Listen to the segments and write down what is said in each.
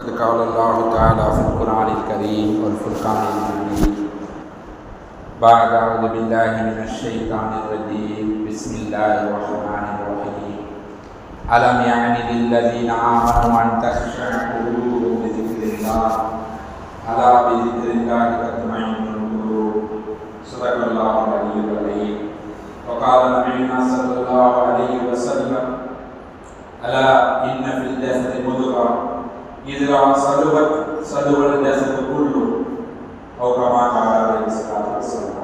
قال الله تعالى في القرآن الكريم والفرقان المجيد. بعد أعوذ بالله من الشيطان الرجيم. بسم الله الرحمن الرحيم. ألم يعني للذين آمنوا أن تخشع قلوبهم بذكر الله؟ ألا بذكر الله تطمئن القلوب؟ صدق الله العلي العظيم. وقال نبينا صلى الله عليه وسلم ألا إن في الجسد مضغة. إذا صلبت صلب الجسد كله أو كما قال عليه الصلاة والسلام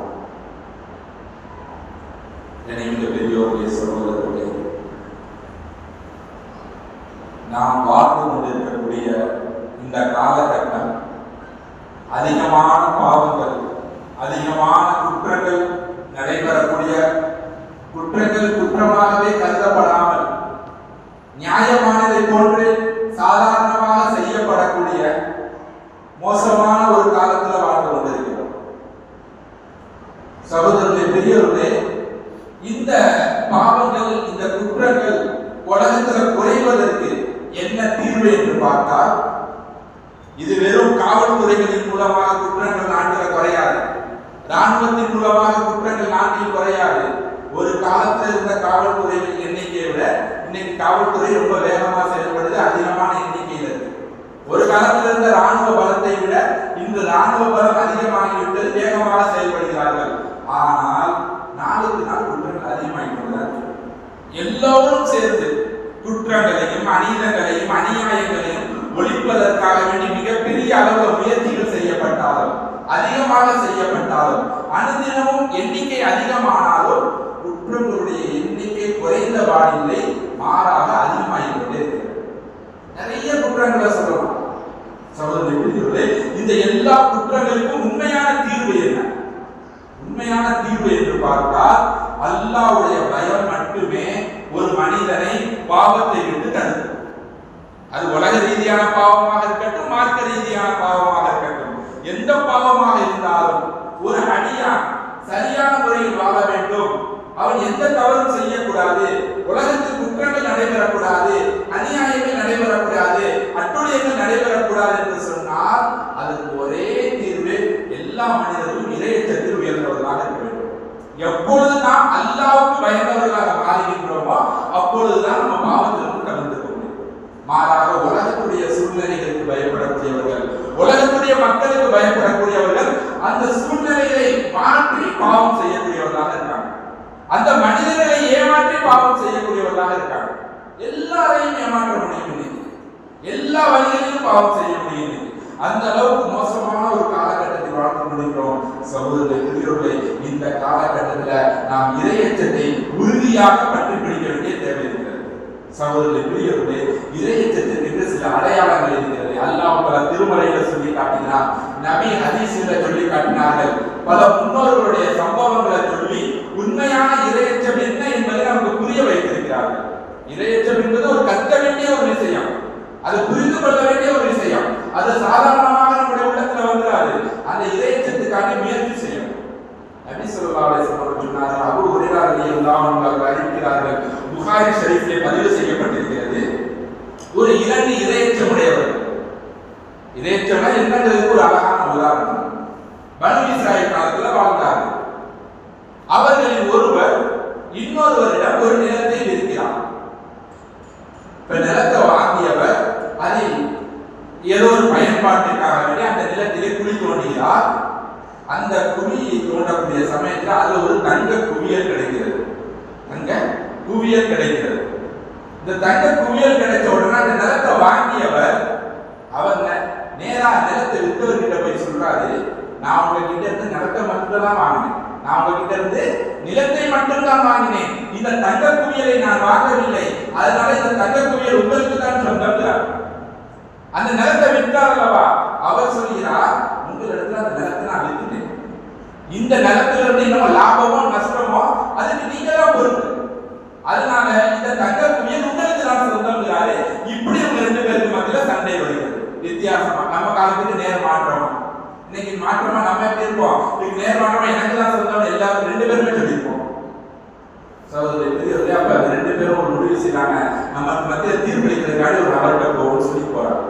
நினைந்த பெரியோர்களே சகோதரர்களே நாம் வாழ்ந்து கொண்டிருக்கக்கூடிய இந்த காலகட்டம் அதிகமான பாவங்கள் அதிகமான குற்றங்கள் நடைபெறக்கூடிய குற்றங்கள் குற்றமாகவே கருதப்படாமல் நியாயமானதை போன்று மோசமான ஒரு காலத்துல வாழ்ந்து கொண்டிருக்கிறோம். சகோதரர்களே பெரியவர்களே இந்த பாவங்கள் இந்த குற்றங்கள் உலகத்துல குறைவதற்கு என்ன தீர்வு என்று பார்த்தால் இது வெறும் காவல்துறைகளின் மூலமாக குற்றங்கள் நாட்டில் குறையாது. ராணுவத்தின் மூலமாக குற்றங்கள் நாட்டில் குறையாது. ஒரு காலத்துல இருந்த காவல்துறைகளின் எண்ணிக்கையை விட இன்னைக்கு காவல்துறை ரொம்ப வேகமா செயல்படுது அதிகமான எண்ணிக்கை ஒரு காலத்தில் இருந்த ராணுவ பலத்தை விட இந்த ராணுவ பலம் அதிகமாகிவிட்டது வேகமாக செயல்படுகிறார்கள். ஆனால் நாளுக்கு நாள் குற்றங்கள் அதிகமாகிவிட்டது எல்லோரும் சேர்ந்து குற்றங்களையும் அநீதங்களையும் அநியாயங்களையும் ஒழிப்பதற்காக வேண்டி மிகப்பெரிய அளவு முயற்சிகள் செய்யப்பட்டாலும் அதிகமாக செய்யப்பட்டாலும் அனுதினமும் எண்ணிக்கை அதிகமானாலும் குற்றங்களுடைய எண்ணிக்கை குறைந்த வானிலை மாறாக அதிகமாகிக் கொண்டே இருக்கிறது நிறைய குற்றங்களை சொல்லலாம். சகோதரர்களே இந்த எல்லா குற்றங்களுக்கும் உண்மையான தீர்வு என்ன? உண்மையான தீர்வு என்று பார்த்தால் அல்லாவுடைய பயம் மட்டுமே ஒரு மனிதனை பாவத்தை விட்டு தடுக்கும் அது உலக ரீதியான பாவமாக இருக்கட்டும் மார்க்க ரீதியான பாவமாக இருக்கட்டும். எந்த பாவமாக இருந்தாலும் ஒரு அடியான் சரியான முறையில் வாழ வேண்டும். அவன் எந்த தவறும் செய்யக்கூடாது. உலகத்துக்கு குற்றங்கள் நடைபெறக்கூடாது அநியாயங்கள் நடைபெறக்கூடாது அட்டுழியங்கள் நடைபெறக்கூடாது என்று சொன்னால் அதற்கு ஒரே தீர்வு எல்லா மனிதர்களும் இறையச்சத்தில் உயர்ந்தவர்களாக இருக்க வேண்டும் எப்பொழுது நாம் அல்லாவுக்கு பயந்தவர்களாக மாறுகின்றோமோ அப்பொழுதுதான் நம்ம பாவத்திலிருந்து கலந்துக்க முடியும் மாறாக உலகத்துடைய சூழ்நிலைகளுக்கு பயப்படக்கூடியவர்கள் உலகத்துடைய மக்களுக்கு பயப்படக்கூடியவர்கள் அந்த சூழ்நிலைகளை மாற்றி பாவம் செய்யக்கூடியவர்களாக இருக்காங்க அந்த மனிதர்களை ஏமாற்றி பாவம் செய்யக்கூடியவர்களாக இருக்காங்க எல்லாரையும் ஏமாற்ற முடியும் இன்னைக்கு. எல்லா வழிகளிலும் பாவம் செய்ய முடியும் இன்னைக்கு. அந்த அளவுக்கு மோசமான ஒரு காலகட்டத்தில் வாழ்ந்து கொண்டிருக்கிறோம் சகோதரர்களை பெரியோர்களே இந்த காலகட்டத்தில் நாம் இறையச்சத்தை உறுதியாக பற்றி பிடிக்க வேண்டிய தேவை இருக்கிறது. சகோதரர்களே பெரியவர்களே இறையச்சத்திற்கு சில அடையாளங்கள் இருக்கிறது. அல்லாஹ் பல திருமறைகளை சொல்லி காட்டினார் நபி ஹதீஸ்ல சொல்லி காட்டினார்கள் பல முன்னோர்களுடைய சம்பவங்களை சொல்லி உண்மையான இறையச்சம் என்ன என்பதை நமக்கு புரிய வைத்திருக்கிறார்கள் இறையச்சம் என்பது ஒரு கற்க வேண்டிய ஒரு விஷயம் அது புரிந்து கொள்ள வேண்டிய ஒரு விஷயம் அது சாதாரணமாக நம்முடைய உள்ளத்துல வந்துடாது அந்த இறையச்சத்துக்கான முயற்சி செய்யணும் நபி ஸல்லல்லாஹு அலைஹி வஸல்லம் சொன்னார்கள் அபூ ஹுரைரா ரலியல்லாஹு அன்ஹு அவர்கள் அறிவிக்கிறார்கள் புகாரி ஷரீஃபிலே பதிவு செய்யப்பட்டிருக்கிறது. ஒரு இரண்டு இறையச்சம் உடையவர் இறையச்சம்னா என்னங்கிறதுக்கு ஒரு அழகான உதாரணம். பனு இஸ்ராயல் காலத்தில் வாழ்ந்தார்கள் அவர்களில் ஒருவர் இன்னொருவரிடம் ஒரு நிலத்தை விற்கிறார். இப்ப நிலத்தை வாங்கியவர் அதில் ஏதோ ஒரு பயன்பாட்டுக்காக வேண்டி அந்த நிலத்திலே குழி தோண்டுகிறார் அந்த குழி தோண்டக்கூடிய சமயத்தில் அது ஒரு தங்க குவியல் கிடைக்கிறது. அங்க குவியல் கிடைக்கிறது. இந்த தங்க குவியல் கிடைச்ச உடனே அந்த நிலத்தை வாங்கியவர் அவர் நேரா நிலத்தை வித்தவர்கிட்ட போய் சொல்றாரு நான் உங்ககிட்ட இருந்து நிலத்தை மட்டும்தான் வாங்கினேன். நான் உங்ககிட்ட இருந்து நிலத்தை மட்டும்தான் வாங்கினேன். இந்த தங்க குவியலை நான் வாங்கவில்லை. அதனால இந்த தங்க குவியல் உங்களுக்கு தான் சொந்தம்ங்கிறார். அந்த நிலத்தை விற்றார் அல்லவா? அவர் சொல்கிறார் உங்களிடத்துல அந்த நிலத்தை நான் வித்துட்டேன். இந்த நிலத்துல இருந்து இன்னும் லாபமோ நஷ்டமோ அதுக்கு நீங்க தான் பொறுப்பு. அதனால இந்த தங்க குவியல் உங்களுக்கு நான் சொந்தம்ங்கிறாரு. இப்படி உங்க ரெண்டு பேருக்கு மத்தியில சண்டை வருகிறது வித்தியாசமா. நம்ம காலத்துக்கு நேர் மாற்றம்? இன்னைக்கு மாற்றமா நம்ம எப்படி இருப்போம்? இன்னைக்கு நேர் மாற்றமா எனக்கு தான் சொந்தம் எல்லாரும் ரெண்டு பேருமே சொல்லியிருப்போம். சகோதரி பெரியவர்களே அப்ப ரெண்டு பேரும் ஒரு முடிவு செய்யறாங்க. நமக்கு மத்திய தீர்ப்பளிக்கிறதுக்காக ஒரு அவர்கிட்ட போகணும்னு சொல்லி போறாங்க.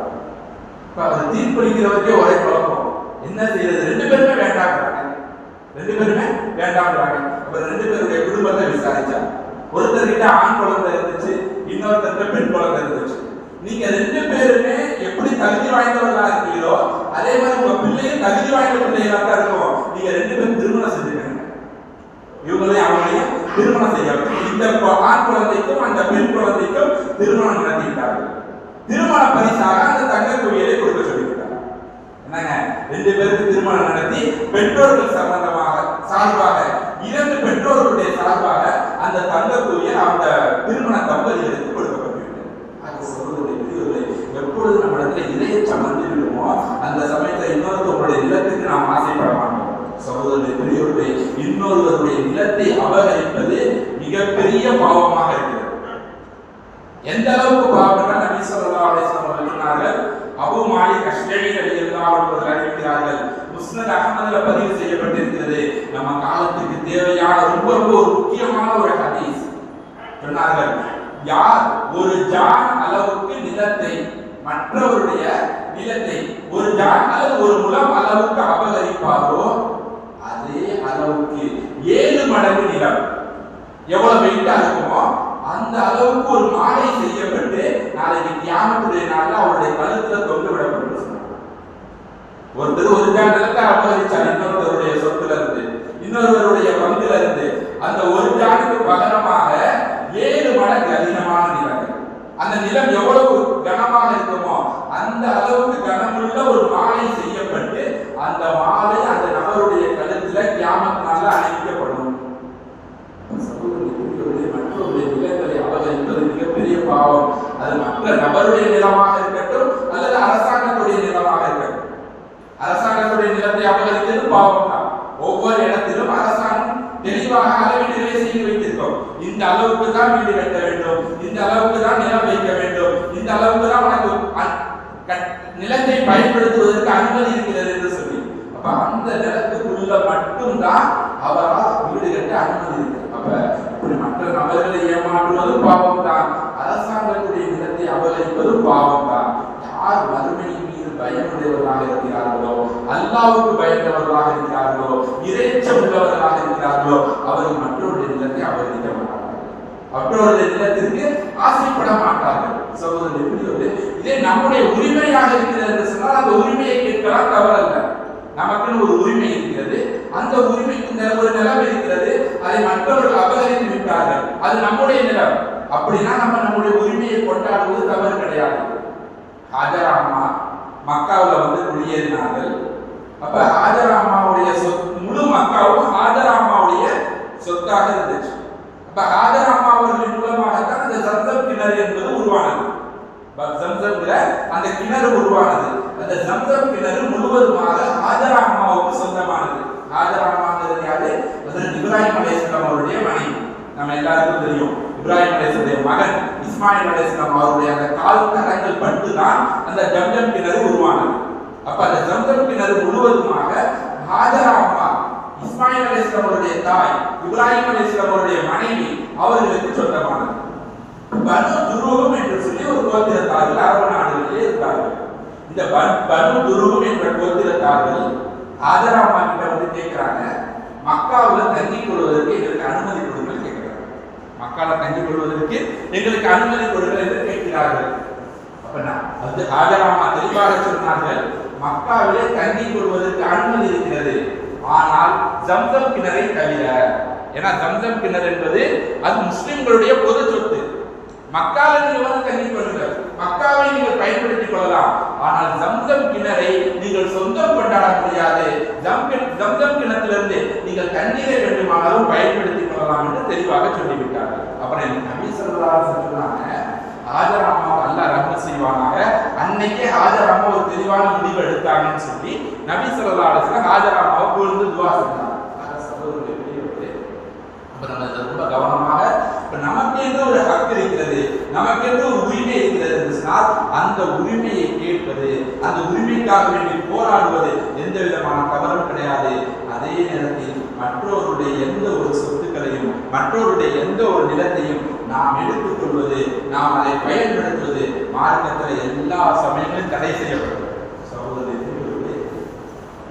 தீர்ப்பளிக்கிறவருக்கே ஒரே குழப்பம். என்ன செய்யறது? ரெண்டு பேருமே வேண்டாம் ரெண்டு பேருமே வேண்டாம்ன்றாங்க அப்ப ரெண்டு பேருடைய குடும்பத்தை விசாரிச்சா ஒருத்தர்கிட்ட ஆண் குழந்தை இருந்துச்சு இன்னொருத்தர்கிட்ட பெண் குழந்தை இருந்துச்சு. நீங்க ரெண்டு பேருமே எப்படி தகுதி வாய்ந்தவர்களா இருக்கீங்களோ அதே மாதிரி உங்க பிள்ளையும் தகுதி வாய்ந்த பிள்ளைகளா தான் இருக்கும். நீங்க ரெண்டு பேரும் திருமணம் செஞ்சுக்கங்க. இவங்களையும் அவங்களையும் திருமணம் செய்யணும் இந்த ஆண் குழந்தைக்கும் அந்த பெண் குழந்தைக்கும் திருமணம் நடத்திட்டாங்க. திருமண பரிசாக அந்த தங்க குவியலை கொடுக்க சொல்லி என்னங்க? ரெண்டு பேருக்கு திருமணம் நடத்தி பெற்றோர்கள் சம்பந்தமாக சார்பாக இரண்டு பெற்றோர்களுடைய சார்பாக அந்த தங்க அந்த திருமண தம்பதிகளுக்கு கொடுக்கப்பட்டுவிட்டது அது சொல்வதுடைய பிரிவுகளை எப்பொழுது நம்ம இடத்துல இதயச்சம் வந்து விடுமோ அந்த சமயத்துல இன்னொருத்தவருடைய நிலத்துக்கு நாம் ஆசைப்பட மாட்டோம். சகோதரருடைய பெரியோருடைய இன்னொருவருடைய நிலத்தை அபகரிப்பது மிகப்பெரிய பாவமாக இருக்கிறது. எந்த அளவுக்கு பாவம்னா நபி ஸல்லல்லாஹு சொன்னார்கள் அபு மாலிக் அஷ்ஜரி ரலியல்லாஹு அவர்கள் அறிவிக்கிறார்கள் முஸ்னத் அஹ்மதுல பதிவு செய்யப்பட்டிருக்கிறது. நம்ம காலத்துக்கு தேவையான ரொம்ப ரொம்ப ஒரு முக்கியமான ஒரு ஹதீஸ். சொன்னார்கள் யார் ஒரு ஜான் அளவுக்கு நிலத்தை மற்றவருடைய நிலத்தை ஒரு ஜான் அல்லது ஒரு முலம் அளவுக்கு அபகரிப்பாரோ அதே அளவுக்கு ஏழு மடங்கு நிலம். எவ்வளவு வெயிட்டா இருக்குமோ அந்த அளவுக்கு ஒரு மாலை செய்யப்பட்டு நாளைக்கு தியானத்துடைய நாளில் அவருடைய கழுத்துல தொங்க விடப்பட்டு ஒருத்தர் ஒரு ஜான் அபகரிச்சார் இன்னொருத்தருடைய சொத்துல இருந்து இன்னொருவருடைய பங்குல இருந்து அந்த ஒரு ஜானுக்கு பகரமாக ஏழு மடங்கு அதிகமான நிலங்கள். அந்த நிலம் எவ்வளவு கனமாக இருக்குமோ அந்த அளவு கனமுள்ள ஒரு மாலை செய்யப்பட்டு அந்த மாலை அந்த நபருடைய கழுத்துல கியாமத்தினால அணிவிக்கப்படும் சகோதரர்களே, மற்றவருடைய நிலங்களை அபகரிப்பது மிகப்பெரிய பாவம் அது மற்ற நபருடைய நிலமாக இருக்கட்டும் அல்லது அரசாங்கத்துடைய நிலமாக இருக்கட்டும் அரசாங்கத்துடைய நிலத்தை அபகரித்தது பாவம் தான் ஒவ்வொரு இடத்திலும் அரசாங்கம் தெளிவாக அளவீடுகளை செய்து வைத்திருக்கோம் இந்த அளவுக்கு தான் வீடு கட்ட வேண்டும் இந்த அளவுக்கு தான் நிலம் வைக்க வேண்டும் இந்த அளவுக்கு தான் உனக்கு அ- க- நிலத்தை பயன்படுத்துவதற்கு அனுமதி இருக்கிறது என்று சொல்லி அப்ப அந்த நிலத்துக்குள்ள மட்டும்தான் அவரால் வீடு கட்ட அனுமதி அப்ப இப்படி மற்ற நபர்களை ஏமாற்றுவதும் பாவம் தான் அரசாங்கத்துடைய நிலத்தை அபகரிப்பதும் பாவம் தான் யார் மறுமையின் மீது பயமுடையவர்களாக இருக்கிறார்களோ அல்லாவுக்கு பயந்தவர்களாக இருக்கிறார்களோ இறைச்சம் உள்ளவர்களாக இருக்கிறார்களோ அவர்கள் மற்றவருடைய நிலத்தை அபகரிக்க மாட்டார்கள். மற்றவருடைய நிலத்திற்கு ஆசைப்பட மாட்டார்கள். சகோதரர் எப்படி இதே நம்முடைய உரிமையாக இருக்கிறது என்று சொன்னால் அந்த உரிமையை கேட்கலாம் தவறல்ல. நமக்குன்னு ஒரு உரிமை இருக்கிறது. அந்த உரிமைக்கு ஒரு நிலம் இருக்கிறது. அதை மற்றவர்கள் அபகரித்து விட்டார்கள். அது நம்முடைய நிலம். அப்படின்னா நம்ம நம்முடைய உரிமையை கொண்டாடுவது தவறு கிடையாது. ஹாஜரா அம்மா வந்து குடியேறினார்கள். அப்ப ஹாஜரா அம்மாவுடைய சொத் முழு மக்காவும் ஹாஜரா அம்மாவுடைய சொத்தாக இருந்துச்சு. அப்ப ஹாஜரா அம்மா அவர்களின் மூலமாகத்தான் அந்த ஜம்சம் கிணறு என்பது உருவானது. ஜம்சம்ங்கிற அந்த கிணறு உருவானது. அந்த ஜம்சம் கிணறு முழுவதுமாக ஹாஜரா அம்மாவுக்கு சொந்தமானது. ஹாஜரா அம்மாங்கிறது யாரு? அதற்கு இப்ராஹிம் அலேஸ்லாம் அவருடைய மனைவி. நம்ம எல்லாருக்கும் தெரியும். இப்ராஹிம் அலைஹிஸ்ஸலாமுடைய மகன் இஸ்மாயில் அலேஸ்லாம் அவருடைய அந்த கால் கரங்கள் பட்டு தான் அந்த ஜம்ஜம் கிணறு உருவானது. அப்ப அந்த ஜம்சம் கிணறு முழுவதுமாக ஹாஜரா அம்மா இஸ்மாயில் அலேஸ்லாம் அவருடைய தாய் இப்ராஹிம் அலேஸ்லாம் அவருடைய மனைவி அவர்களுக்கு சொந்தமானது. துருவம் என்று சொல்லி ஒரு கோத்திரத்தார்கள் அரபு நாடுகளிலே இருந்தார்கள் இந்த பனு துருவம் என்ற கோத்திரத்தார்கள் ஆதராமா கிட்ட வந்து கேட்கிறாங்க மக்காவில் தங்கிக் கொள்வதற்கு எங்களுக்கு அனுமதி கொடுங்கள் கேட்கிறாங்க. மக்கால தங்கிக் கொள்வதற்கு எங்களுக்கு அனுமதி கொடுங்கள் என்று கேட்கிறார்கள். அப்ப நான் வந்து ஆதராமா தெளிவாக சொன்னார்கள் மக்காவிலே தங்கிக் கொள்வதற்கு அனுமதி இருக்கிறது. ஆனால் ஜம்சம் கிணறை தவிர ஏன்னா ஜம்சம் கிணறு என்பது அது முஸ்லிம்களுடைய பொது சொத்து. மக்கால நீங்கள் வந்து கொள்ளுங்கள் மக்காவை நீங்கள் பயன்படுத்திக் கொள்ளலாம். ஆனால் ஜம்சம் கிணறை நீங்கள் சொந்தம் கொண்டாட முடியாது. ஜம்சம் கிணத்திலிருந்து நீங்கள் தண்ணீரை வேண்டுமானாலும் பயன்படுத்திக் கொள்ளலாம் என்று தெளிவாக சொல்லிவிட்டார்கள். அப்புறம் எனக்கு நபி சொல்லலாம் அலைஹி ஆஜராமா அல்ல ரம்ம செய்வானாக. அன்னைக்கே ஆஜராமா ஒரு தெளிவான முடிவு எடுத்தாங்கன்னு சொல்லி நபி ஸல்லல்லாஹு அலைஹி ஆஜராமாவை புகழ்ந்து துவா செஞ்சாங்க. அப்ப நம்ம ரொம்ப கவனமாக நமக்கு நமக்கென்று ஒரு ஹக் இருக்கிறது நமக்கென்று ஒரு உரிமை இருக்கிறது அந்த உரிமையை கேட்பது அந்த உரிமைக்காக வேண்டி போராடுவது எந்த விதமான தவறும் கிடையாது. அதே நேரத்தில் மற்றவருடைய எந்த ஒரு சொத்துக்களையும் மற்றவருடைய எந்த ஒரு நிலத்தையும் நாம் எடுத்துக்கொள்வது நாம் அதை பயன்படுத்துவது மார்க்கத்தில் எல்லா சமயங்களும் தடை செய்யப்படும்.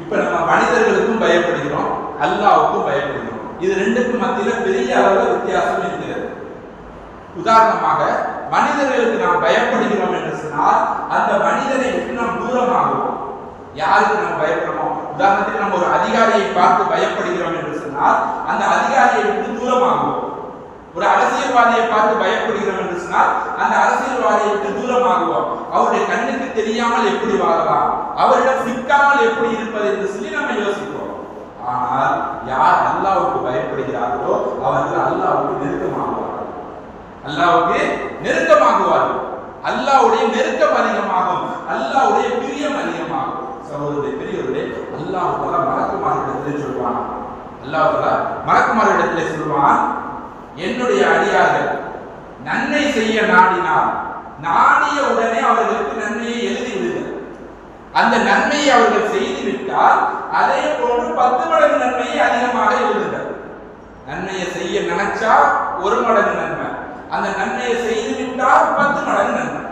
இப்ப நம்ம மனிதர்களுக்கும் பயப்படுகிறோம் அல்லாவுக்கும் பயப்படுகிறோம். இது ரெண்டுக்கும் மத்தியில பெரிய அளவில் வித்தியாசம் இருக்கிறது. உதாரணமாக மனிதர்களுக்கு நாம் பயப்படுகிறோம் என்று சொன்னால் அந்த மனிதனை விட்டு நாம் தூரமாகுவோம். யாருக்கு நாம் பயப்படுறோம்? உதாரணத்துக்கு நம்ம ஒரு அதிகாரியை பார்த்து பயப்படுகிறோம் என்று சொன்னால் அந்த அதிகாரியை விட்டு தூரமாகுவோம். ஒரு அரசியல்வாதியை பார்த்து பயப்படுகிறோம் என்று சொன்னால் அந்த அரசியல்வாதியை விட்டு தூரமாகுவோம். அவருடைய கண்ணுக்கு தெரியாமல் எப்படி வாழலாம்? அவரிடம் சிக்காமல் எப்படி இருப்பது என்று சொல்லி நம்ம யோசிப்போம். ஆனால் யார் அல்லாவுக்கு பயப்படுகிறார்களோ அவர்கள் அல்லாவுக்கு நெருக்கமாகுவார்கள் அல்லாவுக்கு நெருக்கமாகுவார்கள். அல்லாவுடைய நெருக்கம் அதிகமாகும். அல்லாவுடைய பிரியம் அதிகமாகும். சகோதரருடைய பெரியவர்களே அல்லாஹ் தஆலா மலக்குமாரிடத்திலே சொல்வான். அல்லாஹ் தஆலா மலக்குமாரிடத்திலே சொல்வான் என்னுடைய அடியார்கள் நன்மை செய்ய நாடினால் நாடிய உடனே அவர்களுக்கு நன்மையை எழுதி விடுங்கள் அந்த நன்மையை அவர்கள் செய்து விட்டால் அதே போன்று பத்து மடங்கு நன்மையை அதிகமாக எழுதுங்கள். நன்மையை செய்ய நினைச்சா ஒரு மடங்கு நன்மை. அந்த நன்மையை செய்து விட்டால் பத்து மடங்கு நன்மை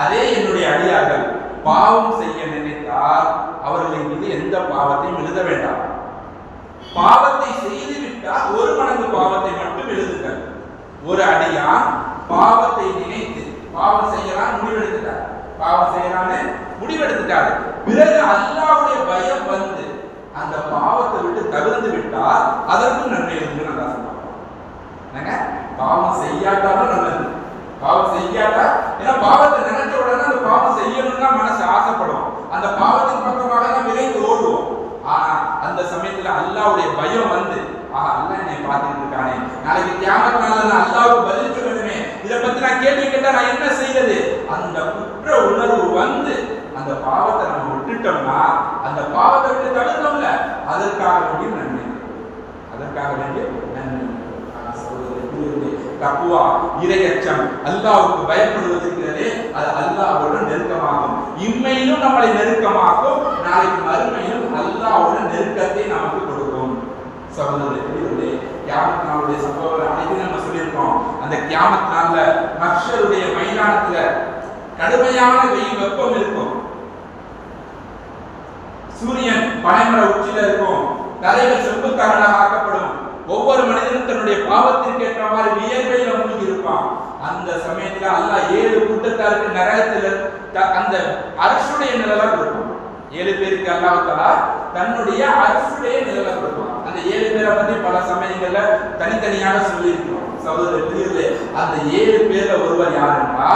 அதே என்னுடைய அடியார்கள் பாவம் செய்ய நினைத்தால் அவர்களின் மீது எந்த பாவத்தையும் எழுத வேண்டாம். பாவத்தை செய்து விட்டால் ஒரு மடங்கு பாவத்தை மட்டும் எழுதுங்கள். ஒரு அடியான் பாவத்தை நினைத்து பாவம் செய்யலாம் முடிவெடுத்துட்டார். பாவம் செய்யலான்னு முடிவெடுத்துட்டாரு. பிறகு அல்லாவுடைய பயம் வந்து அந்த பாவத்தை விட்டு தகுந்து விட்டால் அதற்கும் நன்மை எழுதுங்க நல்லா சொன்னாங்க என்னங்க பாவம் செய்யாட்டாலும் நல்லது. பாவம் செய்யாட்டா? ஏன்னா பாவத்தை நினைச்ச உடனே அந்த பாவம் செய்யணும்னா மனசு ஆசைப்படும். அந்த பாவத்தின் பக்கமாக தான் விரைந்து ஓடுவோம். ஆனா அந்த சமயத்துல அல்லாவுடைய பயம் வந்து ஆஹா அல்லா என்னை பார்த்துட்டு இருக்கானே. நாளைக்கு கியாமத் நான் அல்லாவுக்கு பதில் சொல்லணுமே. இதை பத்தி நான் கேள்வி கேட்டா நான் என்ன செய்யறது அந்த குற்ற உணர்வு வந்து அந்த பாவத்தை நம்ம விட்டுட்டோம்னா அந்த பாவத்தை விட்டு தடுத்தோம்ல அதற்காக வேண்டிய நன்மை அதற்காக வேண்டிய தக்குவா இரையச்சம். அல்லாவுக்கு பயப்படுவது அது அல்லாஹ்வுடன் நெருக்கமாகும். இம்மையிலும் நம்மளை நெருக்கமாக்கும் நாளைக்கு மறுமையிலும் அல்லாஹ்வுடன் நெருக்கத்தை நமக்கு கொடுக்கும். சகோதரர்களே கியாமத் நாளுடைய சம்பவங்கள் அனைத்தையும் நம்ம சொல்லியிருக்கோம் அந்த கியாமத் நாள்ல மக்ஷருடைய மைதானத்துல கடுமையான வெயில் வெப்பம் இருக்கும். சூரியன் பனைமர உச்சியில இருக்கும். தலைகள் செப்புக்காரனாக ஆக்கப்படும். ஒவ்வொரு மனிதனும் தன்னுடைய பாவத்திற்கு ஏற்ற மாதிரி வியர்வையில மூழ்கி இருப்பான். அந்த சமயத்துல அல்லாஹ் ஏழு கூட்டத்தாருக்கு நரகத்துல த- அந்த அரசுடைய நிலவரம் இருக்கும் ஏழு பேருக்கு அல்லாஹ் தன்னுடைய அரசுடைய நிலவரம் இருக்கும் அந்த ஏழு பேரை பத்தி பல சமயங்கள்ல தனித்தனியாக சொல்லியிருக்கிறோம். சகோதர பிரியர்களே அந்த ஏழு பேர்ல ஒருவர் யாருன்னா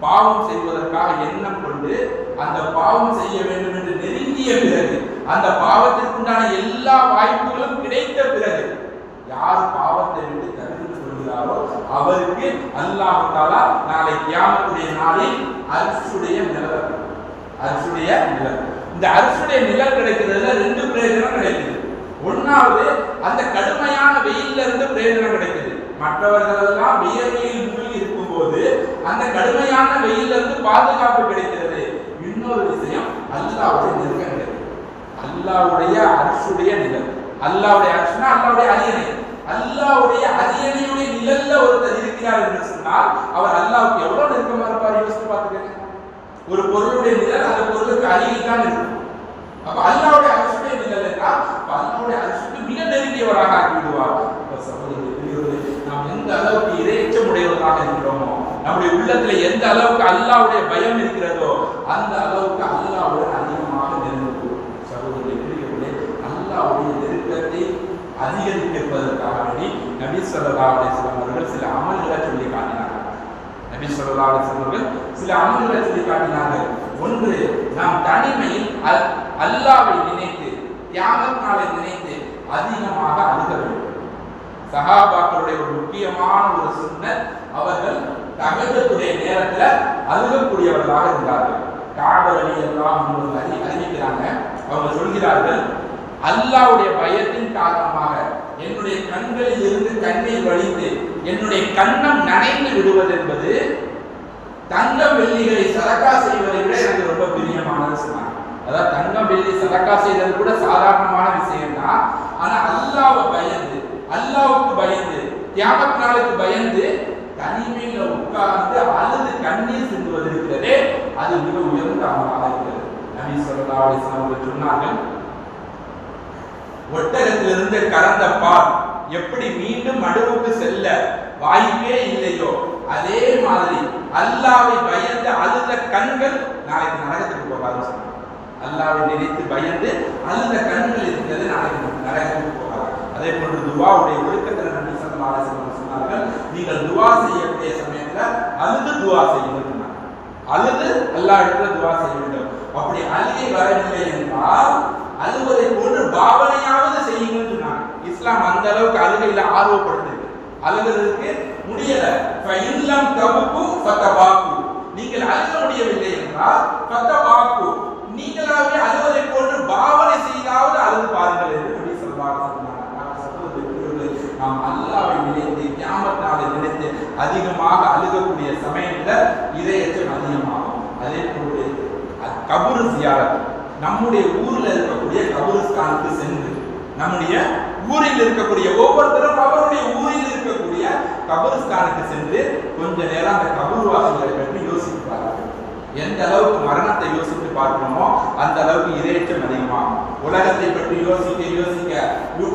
பாவம் செய்வதற்காக எண்ணம் கொண்டு அந்த பாவம் செய்ய வேண்டும் என்று நெருங்கிய பிறகு அந்த பாவத்திற்குண்டான எல்லா வாய்ப்புகளும் கிடைத்த பிறகு யார் பாவத்தை விட்டு தவிர்த்து கொள்கிறாரோ அவருக்கு அல்லாஹ் நாளை கியாமத்துடைய நாளில் அரிசுடைய நிழல் அரிசுடைய நிலம் இந்த அரிசுடைய நிழல் கிடைக்கிறதுல ரெண்டு பிரயோஜனம் கிடைக்குது. ஒன்னாவது அந்த கடுமையான வெயில்ல இருந்து பிரயோஜனம் கிடைக்குது. மற்றவர்கள் எல்லாம் வியர்வையில் மூழ்கி இருக்கும்போது அந்த கடுமையான வெயில்ல இருந்து பாதுகாப்பு கிடைக்கிறது. இன்னொரு விஷயம் அல்லாவுடைய நெருக்கம் அல்லாவுடைய அரசுடைய நிழல். அல்லாவுடைய அரசுனா அல்லாவுடைய அரியணை. அல்லாவுடைய அரியணையுடைய நிழல்ல ஒருத்தர் இருக்கிறார் என்று சொன்னால் அவர் அல்லாவுக்கு எவ்வளவு நெருக்கமா இருப்பார்? யோசித்து பார்த்துக்கங்க. ஒரு பொருளுடைய நிழல் அந்த பொருளுக்கு அருகில் தான் இருக்கும். அப்ப அல்லாவுடைய அரசுடைய நிழல் என்றால் அல்லாவுடைய அரசுக்கு மிக நெருங்கியவராக ஆக்கிவிடுவார். நாம் எந்த அளவுக்கு இறைச்சம் உடையவர்களாக இருக்கிறோமோ நம்முடைய உள்ளத்துல எந்த அளவுக்கு அல்லாவுடைய பயம் இருக்கிறதோ அந்த அளவுக்கு அல்லாவுடன் அதிகமாக அல்லாவுடைய நெருக்கத்தை அதிகரிப்பதற்காக வேண்டி நபி சொல்லா அலிஸ்லாம் அவர்கள் சில அமல்களை சொல்லி காட்டினார்கள். நபி சொல்லா அலிஸ்லாம் அவர்கள் சில அமல்களை சொல்லி காட்டினார்கள். ஒன்று நாம் தனிமையில் அல்லாவை நினைத்து தியாகம் நாளை நினைத்து அதிகமாக அழுக வேண்டும். சகாபாக்களுடைய ஒரு முக்கியமான ஒரு சுன்னத் அவர்கள் தகவலுடைய நேரத்துல அழுகக்கூடியவர்களாக இருந்தார்கள். காவலி எல்லாம் அறிவிக்கிறாங்க. அவங்க சொல்கிறார்கள் அல்லாஹ்வுடைய பயத்தின் காரணமாக என்னுடைய கண்களில் இருந்து தண்ணீர் வழிந்து என்னுடைய கண்ணம் நனைந்து விடுவது என்பது தங்கம் வெள்ளிகளை சதக்கா செய்வதை விட எனக்கு ரொம்ப பிரியமானது சொன்னாங்க. அதாவது தங்கம் வெள்ளி சதக்கா செய்வது கூட சாதாரணமான விஷயம் தான் ஆனா அல்லாவை பயந்து அல்லாவுக்கு பயந்து தியாகத் நாளுக்கு பயந்து தனிமையில உட்கார்ந்து அழுது கண்ணீர் சிந்துவது இருக்கிறதே அது மிக உயர்ந்த அமலாக இருக்கிறது. நபி சொல்லா அலைஹி சொன்னார்கள் ஒட்டகத்திலிருந்து கலந்த பால் எப்படி மீண்டும் அடுவுக்கு செல்ல வாய்ப்பே இல்லையோ? அதே மாதிரி அல்லாவை பயந்து அழுத கண்கள் நாளைக்கு நரகத்துக்கு போகாது அல்லாவை நினைத்து பயந்து அழுத கண்கள் இருக்கிறது நாளைக்கு நரகத்துக்கு போகாது. அதே போன்று துவாவுடைய ஒழுக்கத்தில் நன்றி சல்லல்லாஹு சொன்னார்கள் நீங்கள் துவா செய்யக்கூடிய சமயத்தில் அழுது துவா செய்யுங்கள் அழுது அல்லா இடத்துல துவா செய்ய வேண்டும். அப்படி அழுகை வரவில்லை என்றால் அது ஒரு போன்று பாவனையாவது செய்யுங்கன்னு சொன்னாங்க. இஸ்லாம் அந்த அளவுக்கு அழுகையில ஆர்வப்படுது அழுகிறதுக்கு முடியல. ஃபஇல்லம் தபுக்கு ஃபதபாக்கு நீங்கள் அழுக முடியவில்லை என்றால் ஃபதபாக்கு நீங்களாகவே அழுவதை போன்று பாவனை செய்தாவது அழுது பாருங்கள் என்று நபி ஸல்லல்லாஹு அலைஹி வஸல்லம் நான் சொல்வது புரியுது. நாம் அல்லாஹ்வை நினைத்து கியாமத் நாளை நினைத்து அதிகமாக அழுகக்கூடிய சமயத்துல இதயச்சம் அதிகமாகும் அதே போன்று அ- கபரு ஜியாரத் நம்முடைய ஊர்ல இருக்கக்கூடிய கபருஸ்தானுக்கு சென்று நம்முடைய ஊரில் இருக்கக்கூடிய ஒவ்வொருத்தரும் அவருடைய ஊரில் இருக்கக்கூடிய கபருஸ்தானுக்கு சென்று கொஞ்ச நேரம் அந்த கபருவாசிகளை பற்றி யோசித்து எந்த அளவுக்கு மரணத்தை யோசித்து பார்க்கணுமோ அந்த அளவுக்கு இரையற்றம் அதிகமாகும். உலகத்தை பற்றி யோசிக்க யோசிக்க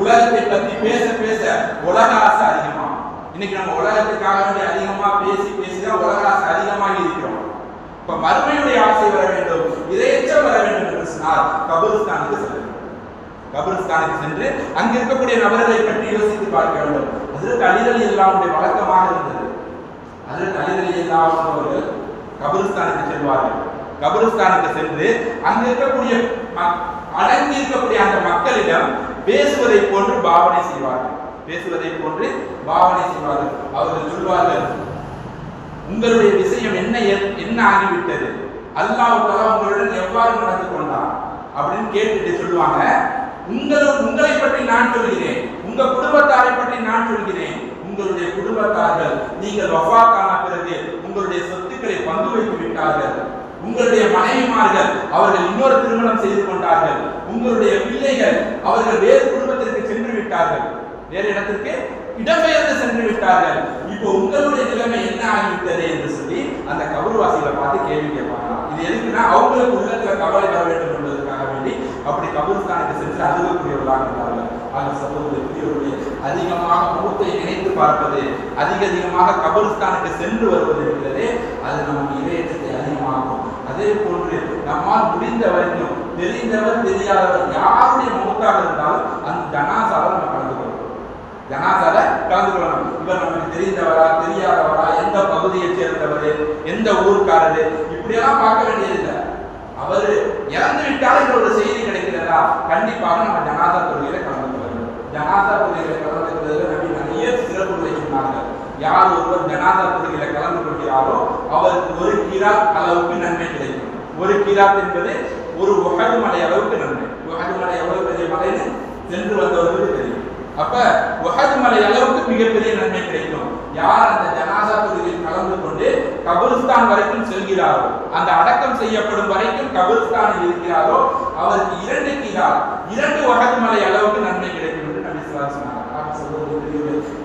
உலகத்தை பற்றி பேச பேச உலக ஆசை அதிகமாகும். இன்னைக்கு நம்ம உலகத்துக்காக வேண்டி அதிகமா பேசி பேசி தான் உலக ஆசை அதிகமாகி இருக்கிறோம். இப்ப மறுமையுடைய ஆசை வர வேண்டும் இரையற்றம் வர வேண்டும் என்று சொன்னால் கபருஸ்தானுக்கு செல்ல கபருஸ்தானுக்கு சென்று அங்கு இருக்கக்கூடிய நபர்களை பற்றி யோசித்து பார்க்க வேண்டும். அதற்கு அலிரலி உடைய வழக்கமாக இருந்தது. அதற்கு அலிரலி எல்லாவர்கள் கபருஸ்தானுக்கு செல்வார்கள். கபருஸ்தானுக்கு சென்று அங்கு இருக்கக்கூடிய மக்- அடங்கி இருக்கக்கூடிய அந்த மக்களிடம் பேசுவதை போன்று பாவனை செய்வார்கள். பேசுவதை போன்று பாவனை செய்வார்கள். அவர்கள் சொல்வார்கள் உங்களுடைய விஷயம் என்ன என்ன ஆகிவிட்டது? அல்லாவுக்காக உங்களுடன் எவ்வாறு நடந்து கொண்டான்? அப்படின்னு கேட்டுட்டு சொல்லுவாங்க. உங்களும் உங்களை பற்றி நான் சொல்கிறேன். உங்க குடும்பத்தாரை பற்றி நான் சொல்கிறேன். உங்களுடைய குடும்பத்தார்கள் நீங்கள் வஃபாக்கான பிறகு உங்களுடைய சொத்துக்களை பங்கு வைத்து விட்டார்கள். உங்களுடைய மனைவிமார்கள் அவர்கள் இன்னொரு திருமணம் செய்து கொண்டார்கள். உங்களுடைய பிள்ளைகள் அவர்கள் வேறு குடும்பத்திற்கு சென்று விட்டார்கள். வேறு இடத்திற்கு இடம்பெயர்ந்து சென்று விட்டார்கள். இப்போ உங்களுடைய நிலைமை என்ன ஆகிவிட்டது என்று சொல்லி அந்த கபர்வாசிகளை பார்த்து கேள்வி கேட்பாங்க இது எதுக்குன்னா அவங்களுக்கு உள்ளத்துல கவலை வர வேண்டும் என்பதற்காக. அப்படி கபருஸ்தானுக்கு சென்று அழுகக்கூடியவர்களாக இருந்தார்கள். ஆக சகோதரர்களே அதிகமாக மூத்தை நினைத்து பார்ப்பது அதிக அதிகமாக கபூர்ஸ்தானுக்கு சென்று வருவது இருக்கிறதே அது நமக்கு இதயத்தை அதிகமாகும் அதே போன்று நம்மால் முடிந்த வரைக்கும் தெரிந்தவர் தெரியாதவர் யாருடைய மௌத்தாக இருந்தாலும் அந்த ஜனாசாவை நம்ம கலந்து கொள்ளணும். ஜனாசால கலந்து கொள்ளணும். இவர் நமக்கு தெரிந்தவரா தெரியாதவரா எந்த பகுதியை சேர்ந்தவர் எந்த ஊருக்காரரு இப்படியெல்லாம் பார்க்க வேண்டியதில்லை. அவர் இறந்து விட்டால் ஒரு செய்தி கிடைக்கிறதா கண்டிப்பாக நம்ம ஜனாதா தொழுகையில கலந்து கொள்ளணும் ஜனாதா தொழுகையில கலந்து கொள்வதில் நபி நிறைய சிறப்புகளை சொன்னார்கள். யார் ஒருவர் ஜனாதா தொழுகையில கலந்து கொள்கிறாரோ அவருக்கு ஒரு கீரா அளவுக்கு நன்மை கிடைக்கும். ஒரு கிராத் என்பது ஒரு உகது மலை அளவுக்கு நன்மை. உகது மலை எவ்வளவு பெரிய மலைன்னு? சென்று வந்தவர்களுக்கு தெரியும். அப்ப உஹது மலை அளவுக்கு மிகப்பெரிய நன்மை கிடைக்கும். யார் அந்த ஜனாதா தொழுகையில் கலந்து கொண்டு கபிரிஸ்தான் வரைக்கும் செல்கிறாரோ அந்த அடக்கம் செய்யப்படும் வரைக்கும் கபிரிஸ்தானில் இருக்கிறாரோ அவருக்கு இரண்டு கீழால் இரண்டு உஹது மலை அளவுக்கு நன்மை கிடைக்கும் என்று நபி சொன்னார்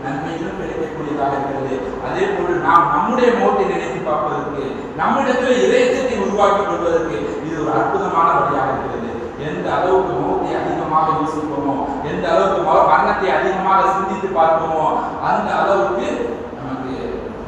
நன்மைகளும் கிடைக்கக்கூடியதாக இருக்கிறது. அதே போல் நாம் நம்முடைய மோட்டை நினைத்து பார்ப்பதற்கு நம்மிடத்தில் இறைச்சத்தை உருவாக்கிக் கொள்வதற்கு இது ஒரு அற்புதமான வழியாக இருக்கிறது. எந்த அளவுக்கு மோட்டை அதிகமாக யோசிப்போமோ எந்த அளவுக்கு மரணத்தை அதிகமாக சிந்தித்து பார்ப்போமோ அந்த அளவுக்கு நமக்கு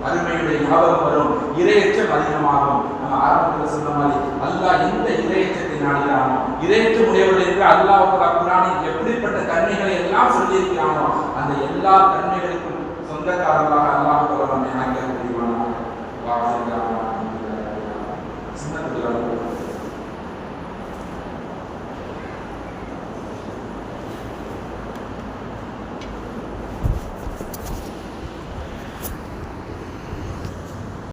அருமையுடைய ஞாபகம் வரும். இரையச்சம் அதிகமாகும். நம்ம ஆரம்பத்தில் சொன்ன மாதிரி அல்லாஹ் எந்த இரையச்சத்தை நாடுகிறானோ இரையச்சம் உடையவர்கள் என்று அல்லாஹ் தஆலா எப்படிப்பட்ட தன்மைகளை எல்லாம் சொல்லியிருக்கிறானோ அந்த எல்லா தன்மைகளுக்கும் சொந்தக்காரர்களாக அல்லாஹ் தஆலா நம்மை ஆக்கிய முடிவானாக